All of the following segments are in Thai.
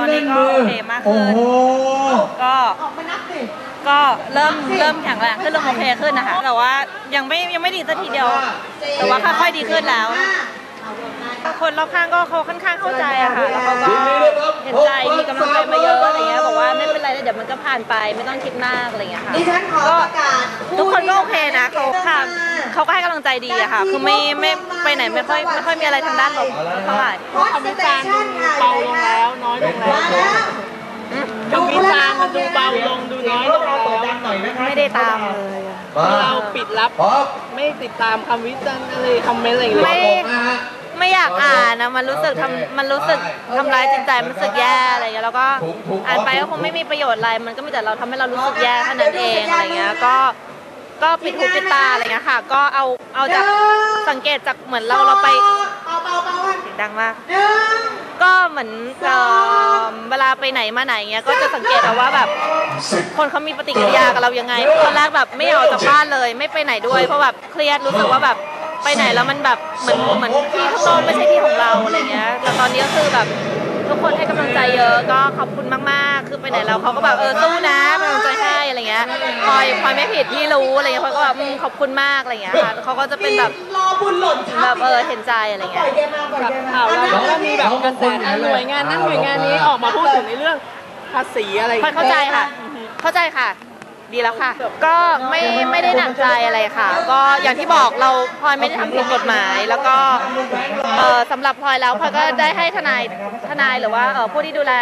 ตอนนี้ก็โอเคมากขึ้นโอ้โหก็ออกมานับสิก็เริ่มเริ่มแข็งแรงขึ้นเริ่มโอเคขึ้นนะคะ แต่ว่ายังไม่ยังไม่ดีสักทีเดียว แต่ว่าค่อยๆดีขึ้นแล้ว คนรอบข้างก็เขาค่อนข้างเข้าใจอะค่ะแล้วเขาก็เห็นใจมีกำลังใจมาเยอะ ดี๋ยวมันก็ผ่านไปไม่ต้องคิดมากอะไรเงี้ยค่ะดิฉันขอประกาศทุกคนก็โอเคนะเขาค่ะเขาก็ให้กำลังใจดีอะค่ะ คือไม่ไม่ไปไหนไม่ค่อยไม่ค่อยมีอะไรทางด้านลบเท่าไหร่ฮอตสเตชันค่ะเบาลงแล้วน้อยลงแล้วมาแล้วคำวิจารณ์มันดูเบาลงดูน้อยลงแล้วไม่ได้ตามเลยอะเราปิดรับพร้อมไม่ติดตามคำวิจารณ์อะไรคอมเมนต์อะไรอย่างไม่เงี้ยนะฮะ ไม่อยากอ่านนะมันรู้สึกทำมันรู้สึกทำร้ายจิตใจมันรู้สึกแย่อะไรเงี้ยแล้วก็อ่านไปก็คงไม่มีประโยชน์อะไร มันก็มีแต่เราทำให้เรารู้สึกแย่เท่านั้นเองอะไรเงี้ยก็ก็ปิดหูปิดตาอะไรเงี้ยค่ะ ก็เอาเอาจากสังเกตจากเหมือนเราเราไปเบาเบาเบาๆกันเสียงดังมากหนึ่งก็เหมือนเอ่อเวลาไปไหนมาไหนเงี้ยก็จะสังเกตเอาว่าแบบ คนเขามีปฏิกิริยากับเรายังไงตอนแรกแบบไม่ออกจากบ้านเลย ไม่ไปไหนด้วยเพราะแบบเครียดรู้สึกว่าแบบ ไปไหนแล้วมันแบบเหมือนเหมือนที่ข้างนอกไม่ใช่ที่ของเราอะไรเงี้ยแต่ตอนนี้ก็คือแบบทุกคนให้กำลังใจเยอะก็ขอบคุณมากๆ คือไปไหนเราเขาก็แบบเออสู้นะเป็นกำลังใจให้อะไรเงี้ยพลอยพลอยไม่ผิดที่รู้อะไรเงี้ยพลอยก็แบบอืมขอบคุณมากอะไรเงี้ยค่ะเขาก็จะเป็นแบบรอบุญหล่นทัแบบเออเห็นใจอะไรปล่เงี้อยยแกมาปล่อยแกมาข่าวแล้วก็มีแบบกระแสหน่วยงานนั้นหน่วยงานนี้ออกมาพูดถึงในเรื่องภาษีอะไรพลอยเข้าใจค่ะ เข้าใจค่ะ ดีแล้วค่ะ ก็ไม่ไม่ได้หนักใจอะไรค่ะ ก็อย่างที่บอกเราพลอยไม่ได้ทำผิดกฎหมาย แล้วก็เอ่อสำหรับพลอยแล้วพลอยก็ได้ให้ทนายทนายหรือว่าเอ่อผู้ที่ดูแล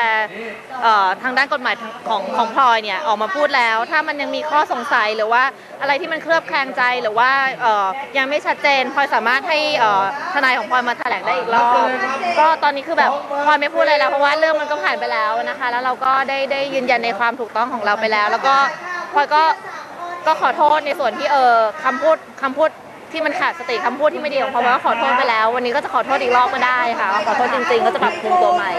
เอ่อทางด้านกฎหมายของของพลอยเนี่ยออกมาพูดแล้ว ถ้ามันยังมีข้อสงสัยหรือว่าอะไรที่มันเคลือบแคลงใจหรือว่าเอ่อยังไม่ชัดเจนพลอยสามารถให้เอ่อทนายของพลอยมาแถลงได้อีกรอบก็ตอนนี้คือแบบพลอยไม่พูดอะไรแล้วเพราะว่าเรื่องมันก็ผ่านไปแล้วนะคะ แล้วเราก็ได้ได้ยืนยันในความถูกต้องของเราไปแล้ว แล้วก็ พลอยก็ก็ขอโทษในส่วนที่เออคำพูดคำพูด ที่มันขาดสติคำพูดที่ไม่ดีของพลอยว่าขอโทษไปแล้ว วันนี้ก็จะขอโทษอีกรอบก็ได้ค่ะ ขอโทษจริงๆ ก็จะปรับปรุงตัวใหม่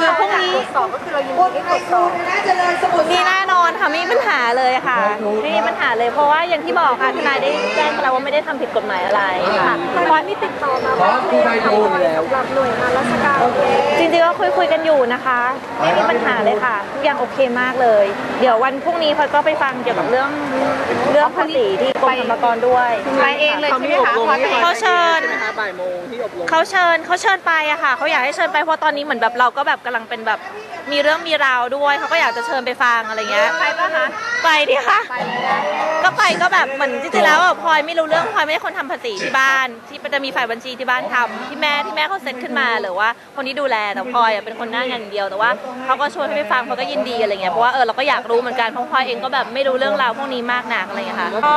คือพรุ่งนี้สองก็คือเรายินดีให้ตรวจสอบนะเจริญสมุทรมีแน่นอนค่ะไม่มีปัญหาเลยค่ะไม่มีปัญหาเลยเพราะว่าอย่างที่บอกค่ะทนายได้แจ้งไปแล้วว่าไม่ได้ทำผิดกฎหมายอะไรค่ะพลอยมีติดต่อมาพร้อมคุณไพฑูรย์แล้วสำหรับหน่วยงานราชการจริงๆก็คุยคุยๆกันอยู่นะคะ ไม่มีปัญหาเลยค่ะทุกอย่างโอเคมากเลย เดี๋ยววันพรุ่งนี้พลอยก็ไปฟังเกี่ยวกับเรื่องเรื่องภาษีที่กรมสรรพากรด้วยไปเองเลยเขาใช่มีไหมอบคะรมที่เขาเชิญใช่ไหมคะบ่ายโมงที่อบรมเขาเชิญเขาเชิญไปอะค่ะเขาอยากให้เชิญไปเพราะตอนนี้เหมือนแบบเราก็แบบกำลังเป็นแบบมีเรื่องมีราวด้วยเขาก็อยากจะเชิญไปฟังอะไรเงี้ยไปปะคะไปดิค่ะก็ไปก็แบบเหมือนจริงๆแล้วอะพลอยไม่รู้เรื่องพลอยไม่ใช่คนทำภาษีที่บ้าน ที่จะมีฝ่ายบัญชีที่บ้านทำที่แม่ที่แม่เขาเซ็ตขึ้นมาหรือว่าคนที่ดูแลแต่พลอยอะเป็นคนหน้างานอย่างเดียวแต่ว่าเขาก็ชวนให้ไปฟังเขาก็ยินดีอะไรเงี้ยเพราะว่าเออเราก็อยากรู้เหมือนกันเพราะพลอยเองก็แบบไม่รู้เรื่องราวพวกนี้มากหนักอะไรเงี้ยค่ะก็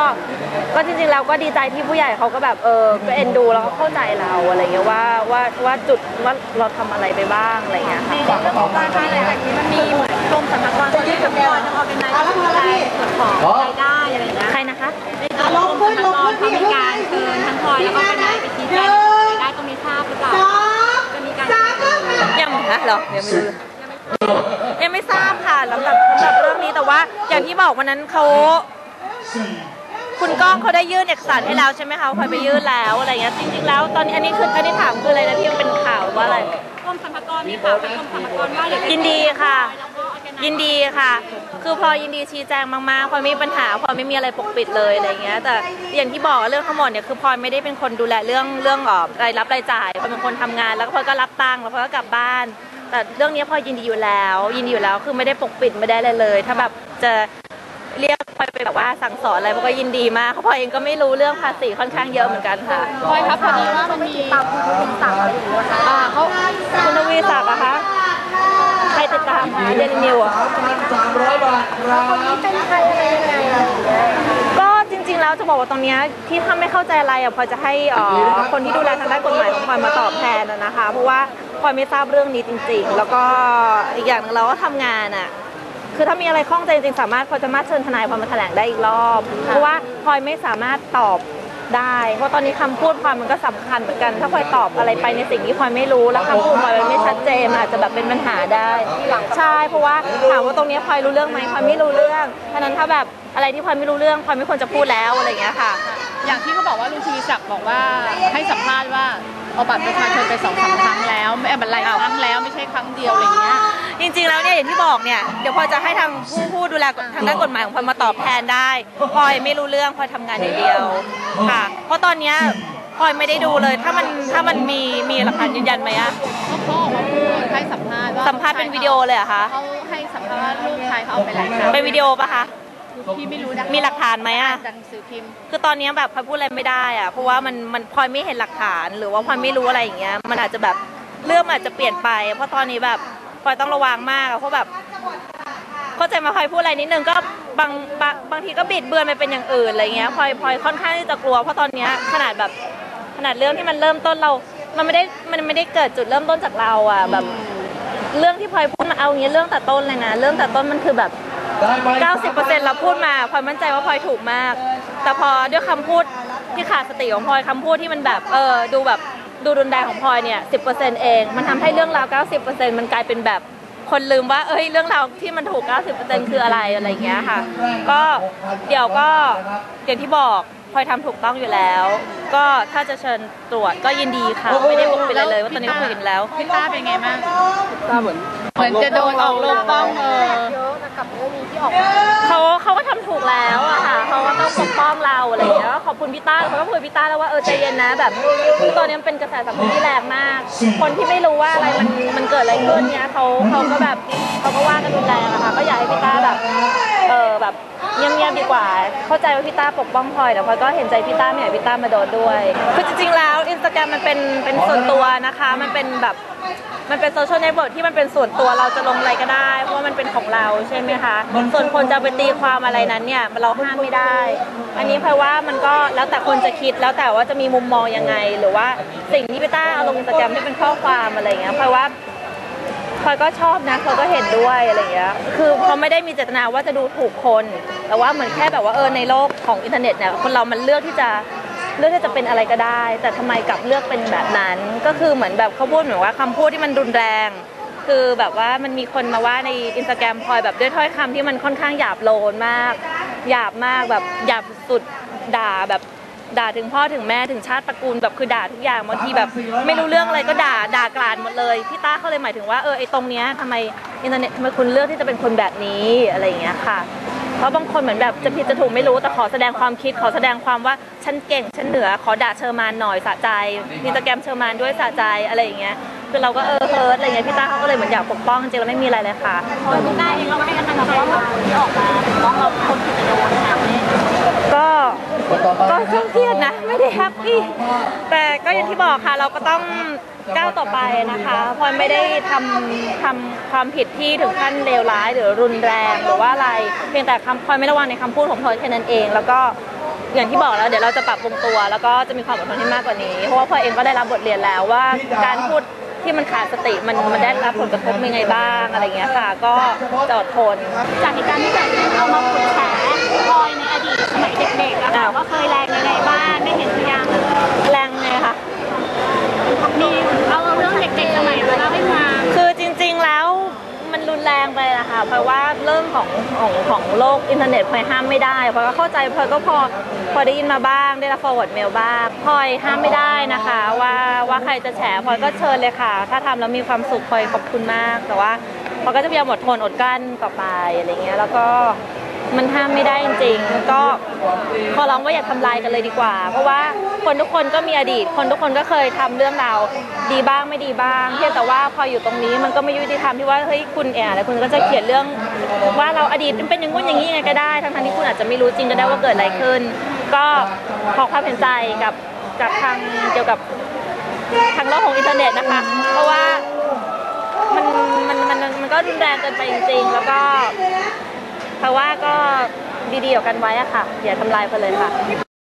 ก็จริงๆเราก็ดีใจที่ผู้ใหญ่เขาก็แบบเออก็เอ็นดูแล้วก็เข้าใจเราอะไรเงี้ยว่าว่าว่าจุดว่าเราทำอะไรไปบ้างอะไรเงี้ยค่ะเรื่องของการค้าอะไรแบบนี้มันมีเหมือนกรมสรรพากรจะยึดกับแกนะเป็นนายที่ดูแลส่วนของพร้อมรายได้อะไรอย่างเงี้ยใครนะคะอะลงขึ้นลงขึ้นพี่การเชิญทั้งพลอยแล้วก็เป็นนายไปชี้แจงได้ตรงนี้ทราบหรือเปล่าสองจะมีการสามก็คือยังนะเหรอยังไม่รู้ยังไม่ทราบค่ะสำหรับสำหรับเรื่องนี้แต่ว่าอย่างที่บอกวันนั้นเขา คุณก้องเขาได้ยื่นเอกสารให้แล้วใช่ไหมคะพลอยไปยื่นแล้วอะไรเงี้ยจริงๆแล้วตอนนี้อันนี้คืออันนี้ถามคืออะไรนะที่ยังเป็นข่าวว่าอะไรกรมสรรพากรมีข่าวไปกรมสรรพากรว่าอย่างยินดีค่ะ ยินดีค่ะ คือพลอยยินดีชี้แจงมากๆพลอยไม่มีปัญหาพลอยไม่มีอะไรปกปิดเลยอะไรเงี้ยแต่อย่างที่บอกเรื่องทั้งหมดเนี่ยคือพลอยไม่ได้เป็นคนดูแลเรื่องเรื่องเอ่อรายรับรายจ่ายพลอยเป็นคนทำงาน แล้วก็พลอยก็รับตังค์แล้วพลอยก็กลับบ้าน แต่เรื่องนี้พลอยยินดีอยู่แล้ว ยินดีอยู่แล้วคือไม่ได้ปกปิดไม่ได้เลยเลย ถ้าแบบจะเรียก พลอยไปแบบว่าสั่งสอนอะไรพลอยก็ยินดีมากเพราะพลอยเองก็ไม่รู้เรื่องภาษีค่อนข้างเยอะเหมือนกันค่ะพลอยครับพอดีว่ามันมีตามคุณคุณสั่งอะไรอยู่นะคะอ่าเขาคุณทวีศักดิ์อะคะใครติดตามคะเดลินิวอะสามร้อยบาทครับเป็นใครอะไรยังไงอะไรอย่างเงี้ยก็จริงๆแล้วจะบอกว่าตรงเนี้ยที่ถ้าไม่เข้าใจอะไรอะพลอยจะให้เอ่อคนที่ดูแลทางด้านกฎหมายของพลอยมาตอบแทนอะนะคะ เพราะว่าพลอยไม่ทราบเรื่องนี้จริง ๆ แล้วก็อีกอย่างหนึงเราก็ทำงานอะ คือถ้ามีอะไรข้องใจจริงๆสามารถพอจะมาเชิญทนายพอมาแถลงได้อีกรอบ เพราะว่าพลอยไม่สามารถตอบได้ เพราะตอนนี้คำพูดพลอยมันก็สำคัญเหมือนกัน ถ้าพลอยตอบอะไรไปในสิ่งที่พลอยไม่รู้แล้วคำพูดพลอยมันไม่ชัดเจนมันอาจจะแบบเป็นปัญหาได้ใช่เพราะว่าถามว่าตรงนี้พลอยรู้เรื่องไหมพลอยไม่รู้เรื่องเพราะฉะนั้นถ้าแบบอะไรที่พลอยไม่รู้เรื่องพลอยไม่ควรจะพูดแล้วอะไรอย่างเงี้ยค่ะ อย่างที่เขาบอกว่าลุงชีศักดิ์บอกว่าให้สัมภาษณ์ว่าเอาบัตรประชาชนไปสองสามครั้งแล้วไม่เอาบัตรหลายครั้งแล้วไม่ใช่ครั้งเดียวอะไรอย่างเงี้ย จริงๆแล้วเนี่ยอย่างที่บอกเนี่ยเดี๋ยวพลอยจะให้ทางผู้ผู้ดูแลทางด้านกฎหมายของพลอยมาตอบแทนได้พลอยไม่รู้เรื่องพลอยทำงานอย่างเดียวค่ะ เพราะตอนเนี้ยพลอยไม่ได้ดูเลยถ้ามันถ้ามันมีมีหลักฐานยืนยันไหมอะเขาออกมาพูดให้สัมภาษณ์ว่าสัมภาษณ์เป็นวิดีโอเลยเหรอะคะเขาให้สัมภาษณ์ว่าลูกชายเขาเอาไปหลายครั้งเป็นวิดีโอปะคะพี่ไม่รู้นะมีหลักฐานไหมอะจากหนังสือพิมพ์คือตอนเนี้ยแบบพลอยพูดอะไรไม่ได้อะเพราะว่ามันมันพลอยไม่เห็นหลักฐานหรือว่าพลอยไม่รู้อะไรอย่างเงี้ยมันอาจจะแบบเรื่องมันอาจจะเปลี่ยนไป เพราะตอนนี้แบบ พลอยต้องระวังมากอะเพราะแบบเข้าใจมาพลอยพูดอะไรนิดนึงก็บางบางบางทีก็บิดเบือนไปเป็นอย่างอื่นอะไรเงี้ยพลอยพลอยค่อนข้างที่จะกลัวเพราะตอนเนี้ยขนาดแบบขนาดเรื่องที่มันเริ่มต้นเรา มันไม่ได้มันไม่ได้เกิดจุดเริ่มต้นจากเราอะแบบ เรื่องที่พลอยพูดมาเอาอย่างเงี้ยเรื่องแต่ต้นเลยนะเรื่องแต่ต้นมันคือแบบได้ไหม90%เราพูดมาพลอยมั่นใจว่าพลอยถูกมาก แต่พอด้วยคำพูดที่ขาดสติของพลอยคำพูดที่มันแบบเออดูแบบ ดูรุนแรงของพลอยเนี่ย10%เอง มันทำให้เรื่องราว 90%มันกลายเป็นแบบคนลืมว่า เอ้ย เรื่องราวที่มันถูก 90%คืออะไรอะไรอย่างเงี้ยค่ะ ก็เดี๋ยวก็อย่างที่บอกพลอยทำถูกต้องอยู่แล้ว ก็ถ้าจะเชิญตรวจก็ยินดีค่ะ ไม่ได้ปกปิดอะไรเลยว่าตอนนี้ก็คุยกันแล้วพี่ต้าเป็นไงบ้างตาเหมือนเหมือนจะโดนออกลงกล้องเออเขาเขาก็ทำถูกแล้วอะค่ะเขาก็ต้องปกป้องเราอะไรอย่างเงี้ยขอบคุณพี่ต้าเขาก็คุยพี่ต้าแล้วว่าเออใจเย็นนะแบบคือตอนนี้มันเป็นกระแสสังคมที่แรงมาก คนที่ไม่รู้ว่าอะไรมันมันเกิดอะไรขึ้นเนี้ยเขาเขาก็แบบเขาก็ว่ากันรุนแรงอะค่ะก็อยากให้พี่ต้าแบบเออแบบเงียบๆดีกว่า เข้าใจว่าพี่ต้าปกป้องพลอยแต่พลอยก็เห็นใจพี่ต้าไม่อยากพี่ต้ามาโดนด้วยคือจริงๆแล้วอินสตาแกรมมันเป็นเป็นส่วนตัวนะคะ มันเป็นแบบ มันเป็นโซเชียลเน็ตเวิร์กที่มันเป็นส่วนตัวเราจะลงอะไรก็ได้ เพราะว่ามันเป็นของเราใช่ไหมคะ ส่วนคนจะไปตีความอะไรนั้นเนี่ยมันเราห้ามไม่ได้ อันนี้เพราะว่ามันก็แล้วแต่คนจะคิดแล้วแต่ว่าจะมีมุมมองยังไง หรือว่าสิ่งที่พี่ต้าเอาลงอินสตาแกรมที่เป็นข้อความอะไรอย่างเงี้ยเพราะว่าพลอยก็ชอบนะพลอยก็เห็นด้วยอะไรอย่างเงี้ย คือเขาไม่ได้มีเจตนาว่าจะดูถูกคน แต่ว่าเหมือนแค่แบบว่าเออในโลกของอินเทอร์เน็ตเนี่ยคนเรามันเลือกที่จะ เลือกที่จะเป็นอะไรก็ได้ แต่ทำไมกลับเลือกเป็นแบบนั้น ก็คือเหมือนแบบเขาพูดเหมือนว่าคำพูดที่มันรุนแรง คือแบบว่ามันมีคนมาว่าในอินสตาแกรมพลอยแบบด้วยถ้อยคำที่มันค่อนข้างหยาบโลนมาก หยาบมากแบบหยาบสุดด่าแบบด่าถึงพ่อถึงแม่ถึงชาติตระกูลแบบคือด่าทุกอย่างบางทีแบบ ไม่รู้เรื่องอะไรก็ด่าด่ากลาดหมดเลยพี่ต้าเขาเลยหมายถึงว่าเออไอตรงเนี้ยทำไมอินเทอร์เน็ตทำไมคุณเลือกที่จะเป็นคนแบบนี้อะไรอย่างเงี้ยค่ะ เพราะบางคนเหมือนแบบจะผิดจะถูกไม่รู้แต่ขอแสดงความคิดขอแสดงความว่าฉันเก่งฉันเหนือขอด่าเชอร์มานหน่อยสะใจมีตาแกรมเชอร์มานด้วยสะใจอะไรอย่างเงี้ยคือเราก็เออเฮิร์ตอะไรเงี้ยพี่ต้าเขาก็เลยเหมือนอยากปกป้องจริงๆแล้วไม่มีอะไรเลยค่ะตัวพี่ต้าเองเราให้กันนะคะว่าที่ออกมาน้องเราคนที่จะโดนแบบนี้ก็ ก็เครื่องเครียดนะ ไม่ได้แฮปปี้แต่ก็อย่างที่บอกค่ะ เราก็ต้องก้าวต่อไปนะคะพลอยไม่ได้ทำทำความผิดที่ถึงขั้นเลวร้ายหรือรุนแรงหรือว่าอะไร เพียงแต่คำพลอยไม่ระวังในคำพูดของพลอยแค่นั้นเอง แล้วก็อย่างที่บอกแล้วเดี๋ยวเราจะปรับปรุงตัว แล้วก็จะมีความอดทนที่มากกว่านี้ เพราะว่าพลอยเองก็ได้รับบทเรียนแล้วว่าการพูดที่มันขาดสติมันมันได้รับผลกระทบยังไงบ้างอะไรเงี้ยค่ะ ก็จะอดทนจากเหตุการณ์ที่เกิดขึ้นเอามาขุดแฉพลอยใน สมัยเด็กๆอะค่ะว่าเคยแรงยังไงบ้างได้เห็นหรือยังแรงไงคะ มีเอาเรื่องเด็กๆสมัยมาเล่าให้ฟังคือจริงๆแล้วมันรุนแรงไปนะคะเพราะว่าเรื่องของของของโลกอินเทอร์เน็ตพลอยห้ามไม่ได้พลอยก็เข้าใจพลอยก็พอพอได้ยินมาบ้างได้รับ forward mail บ้างพลอยห้ามไม่ได้นะคะ ว่าว่าใครจะแฉพลอยก็เชิญเลยค่ะ ถ้าทำแล้วมีความสุขพลอยขอบคุณมากแต่ว่าพลอยก็จะพยายามอดทนอดกลั้นต่อไปอะไรเงี้ยแล้วก็ มันห้ามไม่ได้จริงๆ ก็ขอร้องว่าอย่าทำลายกันเลยดีกว่า เพราะว่าคนทุกคนก็มีอดีต คนทุกคนก็เคยทำเรื่องราวดีบ้างไม่ดีบ้างเพียงแต่ว่าพออยู่ตรงนี้มันก็ไม่ยุติธรรมที่ว่าเฮ้ยคุณแอบแล้วคุณก็จะเขียนเรื่องว่าเราอดีตเป็นอย่างงู้นอย่างนี้ยังไงก็ได้ ทั้งๆที่คุณอาจจะไม่รู้จริงก็ได้ว่าเกิดอะไรขึ้น ก็ขอความเห็นใจกับกับทางเกี่ยวกับทางโลกของอินเทอร์เน็ตนะคะ เพราะว่ามันมันมันมันก็รุนแรงเกินไปจริง ๆ แล้วก็ เพราะว่าก็ดีๆกับกันไว้อะค่ะอย่าทำลายไปเลยค่ะ